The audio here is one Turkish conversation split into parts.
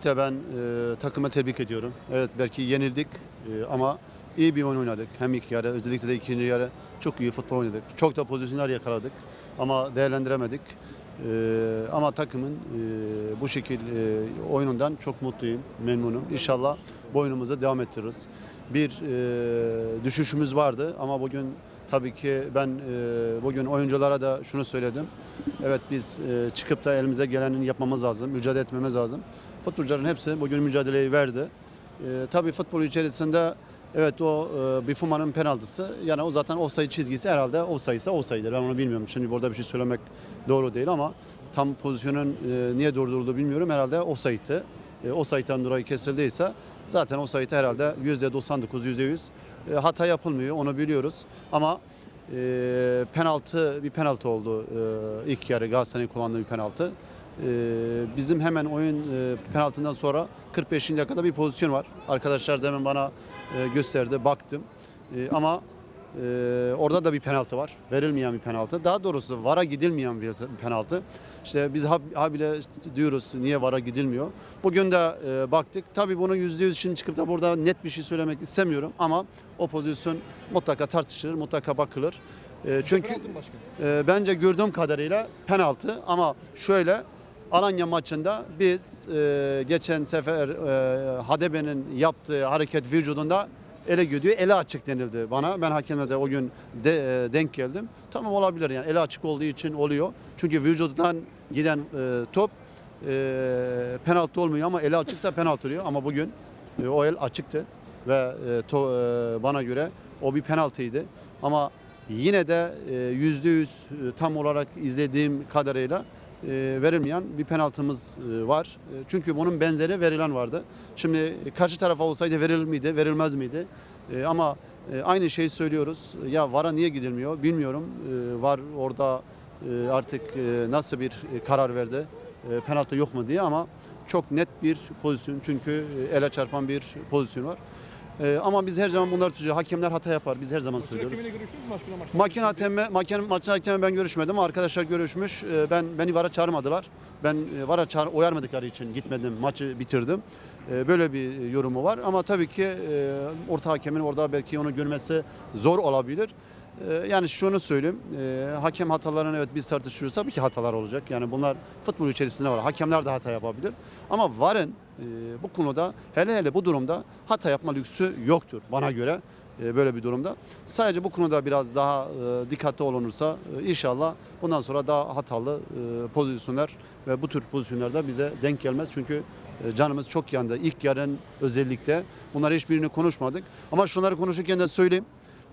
İşte ben e, takımı tebrik ediyorum. Evet belki yenildik e, ama iyi bir oyun oynadık. Hem ilk yarı özellikle de ikinci yarı çok iyi futbol oynadık. Çok da pozisyonlar yakaladık ama değerlendiremedik. E, ama takımın e, bu şekil e, oyunundan çok mutluyum, memnunum. İnşallah bu oyunumuzu devam ettiririz. Bir e, düşüşümüz vardı ama bugün tabii ki ben e, bugün oyunculara da şunu söyledim. Evet biz e, çıkıp da elimize gelenin yapmamız lazım, mücadele etmemiz lazım. Futbolcuların hepsi bugün mücadeleyi verdi. E, tabii futbol içerisinde evet o e, Bifuma'nın penaltısı yani o zaten offside çizgisi herhalde offside ise offside'dir. Ben onu bilmiyorum. Şimdi burada bir şey söylemek doğru değil ama tam pozisyonun e, niye durduruldu bilmiyorum. Herhalde offside'ti. E, offside'den dolayı kesildiyse zaten offside herhalde %99 %100 e, hata yapılmıyor onu biliyoruz. Ama e, penaltı bir penaltı oldu e, ilk yarı Galatasaray'ın kullandığı bir penaltı. E, bizim hemen oyun e, penaltından sonra 45. dakikada bir pozisyon var. Arkadaşlar demin bana e, gösterdi baktım. E, ama orada da bir penaltı var. Verilmeyen bir penaltı. Daha doğrusu VAR'a gidilmeyen bir penaltı. İşte biz hab- habire diyoruz niye VAR'a gidilmiyor. Bugün de baktık. Tabii bunu %100 şimdi çıkıp da burada net bir şey söylemek istemiyorum ama o pozisyon mutlaka tartışılır, mutlaka bakılır. Çünkü bence gördüğüm kadarıyla penaltı ama şöyle Alanya maçında biz e, geçen sefer e, Hadebe'nin yaptığı hareket vücudunda ele gidiyor. Ele açık denildi bana. Ben hakemle de o gün de, e, denk geldim. Tamam olabilir yani ele açık olduğu için oluyor. Çünkü vücudundan giden e, top e, penaltı olmuyor ama ele açıksa penaltı oluyor. Ama bugün e, o el açıktı ve e, to, e, bana göre o bir penaltıydı. Ama yine de e, yüzde yüz e, tam olarak izlediğim kadarıyla verilmeyen bir penaltımız e, var. E, Çünkü bunun benzeri verilen vardı. Şimdi karşı tarafa olsaydı verilir miydi, verilmez miydi? E, Ama e, aynı şeyi söylüyoruz. Ya VAR'a niye gidilmiyor bilmiyorum. E, VAR orada e, artık e, nasıl bir e, karar verdi? E, Penaltı yok mu diye ama çok net bir pozisyon. Çünkü e, ele çarpan bir pozisyon var. E, Ama biz her zaman bunları tutuyoruz. Hakemler hata yapar. Biz her zaman söylüyoruz. Hakemiyle görüştünüz mü maç günü maçta? Makine hakemi, makine, maç hakemi ben görüşmedim. Arkadaşlar görüşmüş. Ee, Ben beni VAR'a çağırmadılar. Ben e, VAR'a çağır, uyarmadıkları için gitmedim. Maçı bitirdim. Ee, Böyle bir yorumu var. Ama tabii ki e, orta hakemin orada belki onu görmesi zor olabilir. Ee, Yani şunu söyleyeyim. e, Hakem hatalarını evet biz tartışıyoruz. Tabii ki hatalar olacak. Yani bunlar futbol içerisinde var. Hakemler de hata yapabilir. Ama VAR'ın e, bu konuda hele hele bu durumda hata yapma lüksü yoktur bana göre e, böyle bir durumda. Sadece bu konuda biraz daha e, dikkatli olunursa e, inşallah bundan sonra daha hatalı e, pozisyonlar ve bu tür pozisyonlarda bize denk gelmez. Çünkü e, canımız çok yandı. İlk yarın özellikle bunları hiçbirini konuşmadık. Ama şunları konuşurken de söyleyeyim.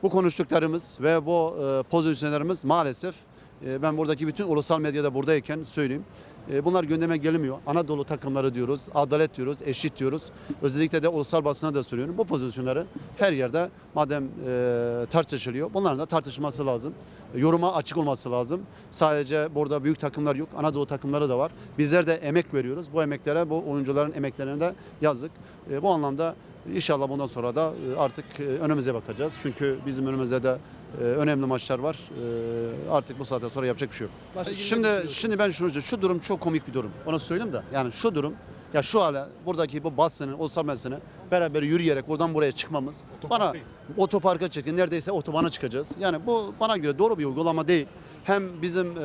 Bu konuştuklarımız ve bu e, pozisyonlarımız maalesef ben buradaki bütün ulusal medyada buradayken söyleyeyim. E, Bunlar gündeme gelmiyor. Anadolu takımları diyoruz, adalet diyoruz, eşit diyoruz. Özellikle de ulusal basına da söylüyorum. Bu pozisyonları her yerde madem e, tartışılıyor, bunların da tartışılması lazım. Yoruma açık olması lazım. Sadece burada büyük takımlar yok, Anadolu takımları da var. Bizler de emek veriyoruz. Bu emeklere, bu oyuncuların emeklerine de yazık. E, Bu anlamda İnşallah bundan sonra da e, artık e, önümüze bakacağız. Çünkü bizim önümüzde de e, önemli maçlar var. E, Artık bu saatten sonra yapacak bir şey yok. Maçla ilgili ne Şimdi şimdi ben şunu. Şu durum çok komik bir durum. Onu söyleyeyim de. Yani şu durum ya şu hala buradaki bu basının, o samesini beraber yürüyerek buradan buraya çıkmamız bana otoparka çıktık. Neredeyse otobana çıkacağız. Yani bu bana göre doğru bir uygulama değil. Hem bizim e,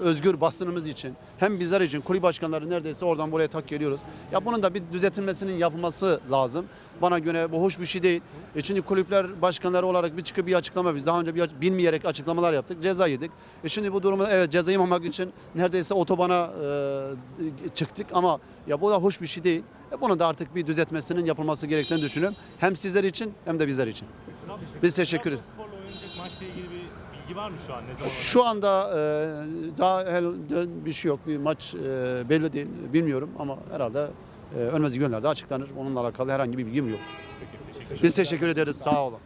özgür basınımız için hem bizler için kulüp başkanları neredeyse oradan buraya tak geliyoruz. Ya bunun da bir düzeltilmesinin yapılması lazım. Bana göre bu hoş bir şey değil. E şimdi kulüpler başkanları olarak bir çıkıp bir açıklama biz daha önce bir bilmeyerek açıklamalar yaptık. Ceza yedik. E şimdi bu durumu evet ceza yememek için neredeyse otobana e, çıktık ama ya bu da hoş bir şey değil. E bunun da artık bir düzeltmesinin yapılması gerektiğini düşünüyorum. Hem sizler için hem de bizler için. Biz teşekkür ederiz. Trabzonspor'la oynayacak maçla ilgili bir bilgi var mı şu an? Ne zaman? Şu anda e, daha bir şey yok. Bir maç e, belli değil. Bilmiyorum ama herhalde e, önümüzdeki günlerde açıklanır. Onunla alakalı herhangi bir bilgim yok. Peki, teşekkür. Biz teşekkür ederiz. Sağ olun.